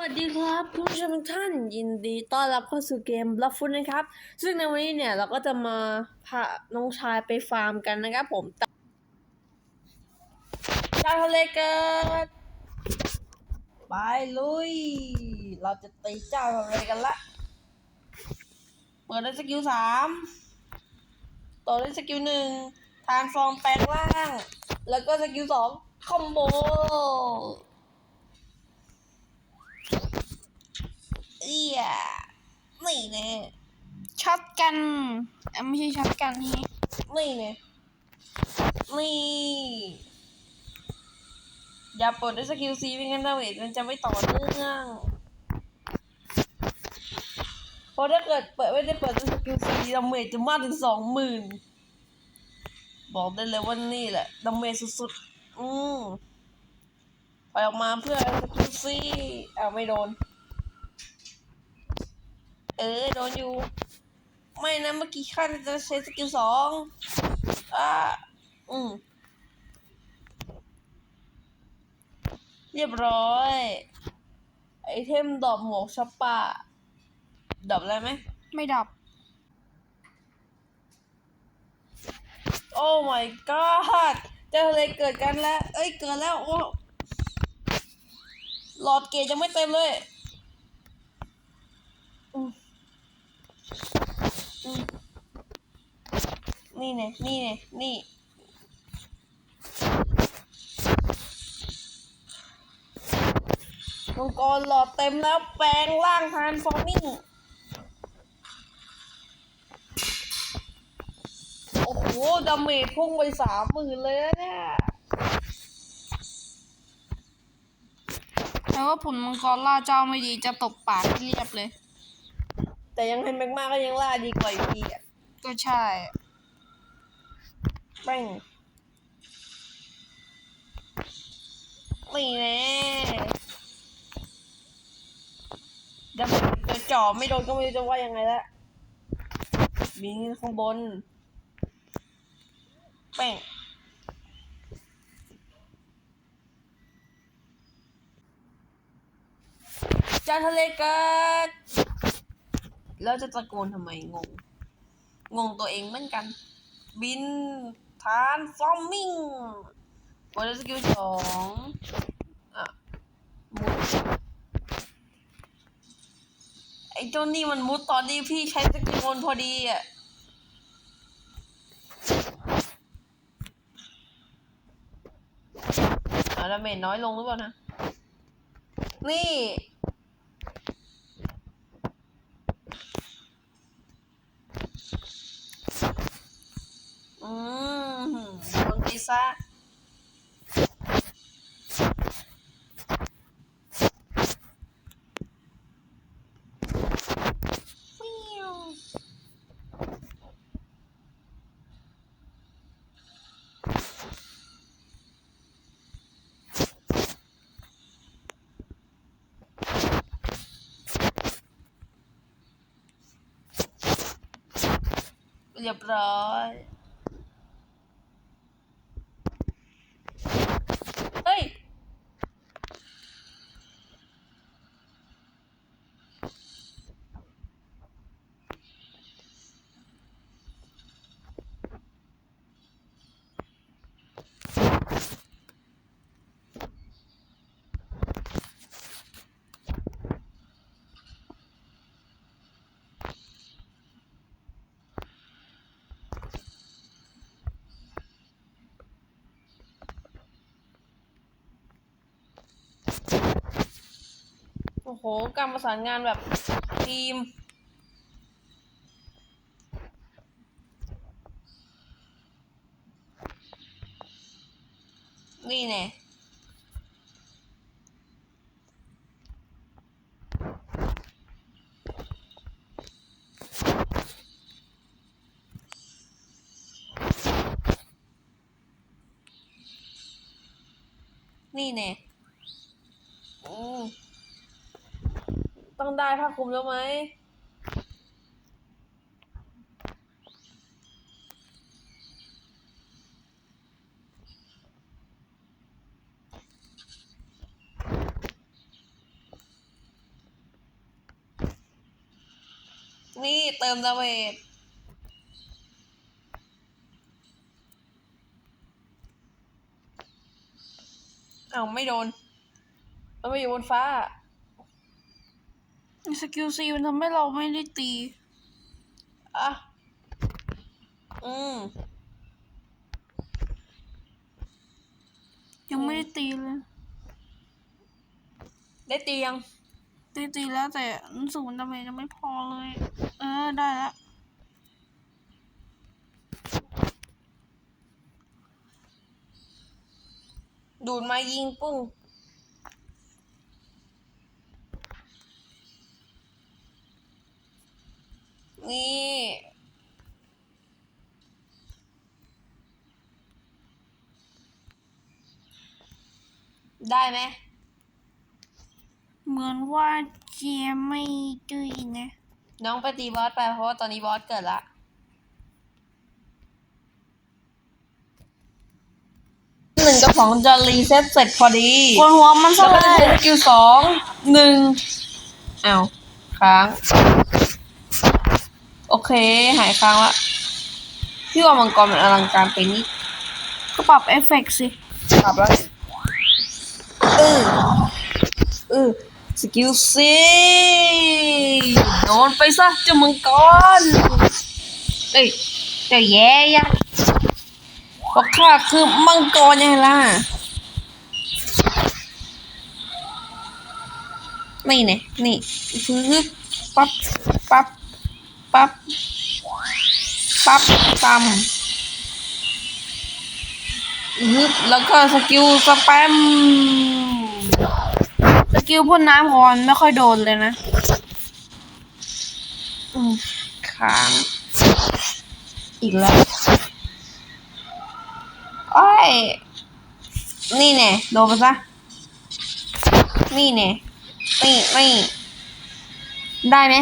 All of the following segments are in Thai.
วัสดีครับคุณผู้ชมทุกท่านยินดีต้อนรับเข้าสู่เกม Blood Food นะครับ ซึ่งในวันนี้เนี่ยเราก็จะมาพาน้องชายไปฟาร์มกันนะครับผมชาวทะเลเกิดไปลุย เราจะตีเจ้าทะเลกันละ เปิดได้สกิลสามต่อด้วยสกิลหนึ่งทานฟอร์มแปลงร่าง แล้วก็สกิลสองคอมโบ เอียนี่แน่ช็อตกันอ้ยไม่ใช่ช็อตกันนี่นี่แน่นี่อย่าเปิดด้วยสกิลซีไม่งั้นดาเมจมันจะไม่ต่อเนื่องเพราะถ้าเกิดเปิดไม่ได้เปิดด้วยสกิลซีดาเมจจะมากถึงสองหมื่นบอกได้เลยว่านี่แหละดาเมจสุดๆ อืมปล่อยออกมาเพื่อสกิลซีอ้าวไม่โดน เออโดนอยู่ ไม่นะเมื่อกี้ข้าจะใช้สกิลสองอ่าอืมเรียบร้อย ไอเทมดอกหมวกช็อปป้าดอกอะไรไหม ไม่ดับ โอ้ my god เจ้าทะเลเกิดกันแล้ว เอ้ย เกิดแล้ว โอ้ หลอดเกจยังไม่เต็มเลยอืมอืม นี่เนี่ยนี่เนี่ยนี่มังกรหลอดเต็มแล้วแปลงร่างทานฟอร์มิ่งโอ้โหดาเมจพุ่งไปสามหมื่นเลยนะเนี่ยแต่ว่าผลมังกรล่าเจ้าไม่ดีจะตบปากให้เรียบเลย แต่ยังเห็นแมกมาก็ยังล่าดีกว่าอยู่ดีอะก็ใช่ แม่งไม่แน่ดาเจจะจ่อไม่โดนก็ไม่รู้จะว่ายังไงละบินข้างบนแป้งจานทะเลกิดแล้วจะตะโกนทำไมงง งงตัวเองเหมือนกัน บิน ทานฟอร์มิงกดสกิลสองอะมุดไอ้เจ้านี่มันมุดตอนที่พี่ใช้สกิลวนพอดีอะอาดาเมจน้อยลงหรือเปล่านะ นี่ อืมโดนไป ซะฟิวเรียบร้อย เฮ้ย โอ้โห การประสานงานแบบทีม นี่แน่นี่แน่อืมต้องได้ผ้าคลุมแล้วไหม น นี่ เติมดาเมจเอาวไม่โดน มันไม่อยู่บนฟ้า สกิลซีมันทำให้เราไม่ได้ตี อะ อืม ยังไม่ได้ตีเลย ได้ตียัง ตีตีแล้วแต่รู้สึกมันดาเมจยังไม่พอเลย เออ ได้ละดูดมายิงปุ้งนี่ได้ไหม เหมือนว่าเจียไม่ดื้อนะ น้องไปตีบอสไปเพราะว่าตอนนี้บอสเกิดละหนึ่งกับสองจะรีเซ็ตเสร็จพอดีบนหัวมันแล้เท่าวไหก็ร่จะใช้สกิลสองหนึ่งอ้าวค้าง โอเค หายค้างละพี่ว่ามังกรมันอลังการไปนิดก็ปรับเอฟเฟกต์สิปรับแล้วเออเออ สกิลซีโดนไปซะเจ้ามังกรเอ้ยเจ้าแย่ยักษ์เพราะข้าคือมังกรยังไงล่ะนี่เนี่ยนี่คือปั๊บปั๊บปั๊บปั๊บตำฮึบแล้วก็สกิลสแปม กิลพ่นน้ำก่อนไม่ค่อยโดนเลยนะอืมค้าง อีกแล้วโอ้ย นี่แน่โดนไปซะ นี่แน่นี่นี่ได้ไหม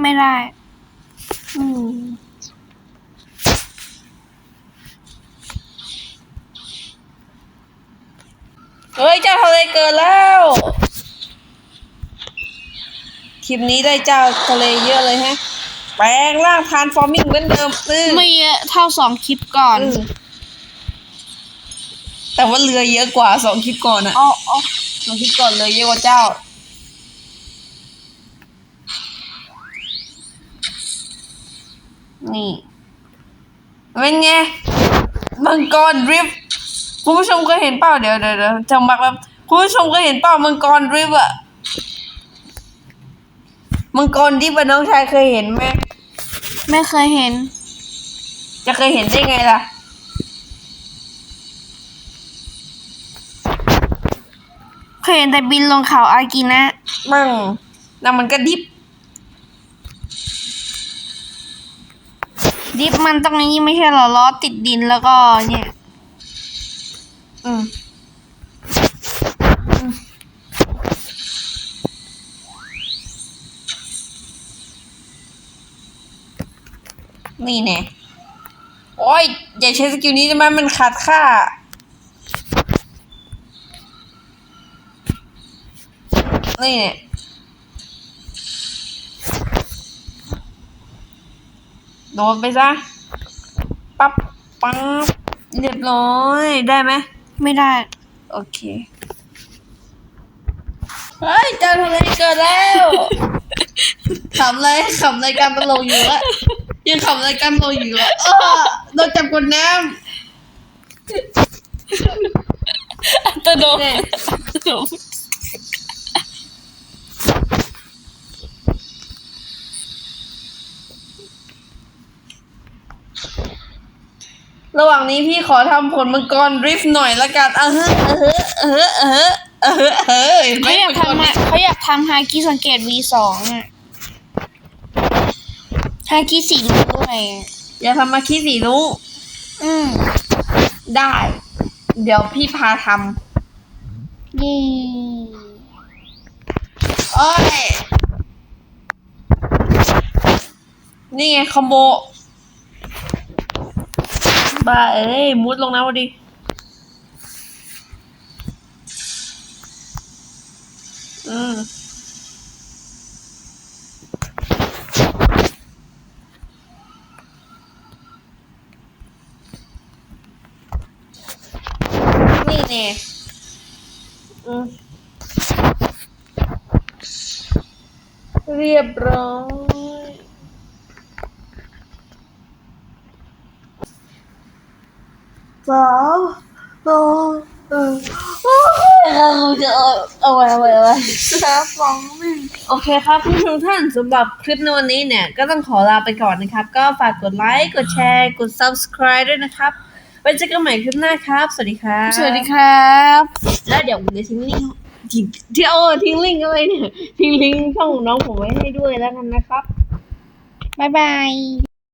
ไม่ได้ อืม เฮ้ยเจ้าทะเลเกิดแล้ว คลิปนี้ได้เจ้าทะเลเยอะเลยฮะ แปลงร่างทานฟอร์มิงเหมือนเดิมตื้อไม่เยอะเท่าสองคลิปก่อนอืมแต่ว่าเรือเยอะกว่าสองคลิปก่อนอะอ๋ออ๋อสองคลิปก่อนเลยเยอะกว่าเจ้า นี่เป็นไงมังกรดริฟต์ คุณผู้ชมเคยเห็นเปล่าเดี๋ยวเดี๋ยวเดี๋ยวจังบักแบบคุณผู้ชมเคยเห็นเปล่ามังกรดริฟต์อะมังกรดริฟต์อะน้องชายเคยเห็นไหมไม่เคยเห็น จะเคยเห็นได้ไงล่ะ เคยเห็นแต่บินลงเขาอากินะ มั่งแล้วมันก็ดิฟดิฟมันตรงนี้ไม่ใช่เหรอล้อติดดินแล้วก็เนี่ย อืมนี่แน่โอ้ย อย่าใช้สกิลนี้ได้ไหมมันขาดค่า นี่แน่โดนไปซะ ปั๊บ ปั๊บ เรียบร้อย ได้ไหม ไม่ได้ โอเค เฮ้ยเจอทะเลเกิดแล้วขำเลยขำรายการตลกอยู่ละยังขำรายการตลกอยู่ละเออโดนจับกดน้ตโดำเนี่ยโระหว่างนี้พี่ขอทำผลมังกรดริฟต์หน่อยละกันเออเฮ้อเออเฮ้อเออเฮ้อเออเฮ้อเห็นไหมเขาอยากทำอะเขาอยากทำฮากิสังเกต V สองอะฮากิสีลูกด้วยอย่าทำมาคิดสีลุงอืม ได้ เดี๋ยวพี่พาทยี่ำโอ้ย นี่ไงคอมโบ บ้าเอ้ยมุดลงน้ำมาดิอืมนี่เนี่ยอืมเรียบร้อย สามสองหนึ่งโอ้ยเราจะเอาเอาไว้เอาไว้เอาไว้สามสองหนึ่งโอเคครับคุณผู้ชมทุกท่านสำหรับคลิปในวันนี้เนี่ย ก็ต้องขอลาไปก่อนนะครับ ก็ฝากกดไลค์ กดแชร์ กด subscribe ด้วยนะครับ ไว้เจอกันใหม่คลิปหน้าครับ สวัสดีครับสวัสดีครับ แล้วเดี๋ยวผมจะทิ้งลิงก์ทิ้งที่เอาทิ้งลิงก์อะไรเนี่ย ทิ้งลิงก์ช่องน้องผมไว้ให้ด้วยแล้วกันนะครับ บ๊ายบาย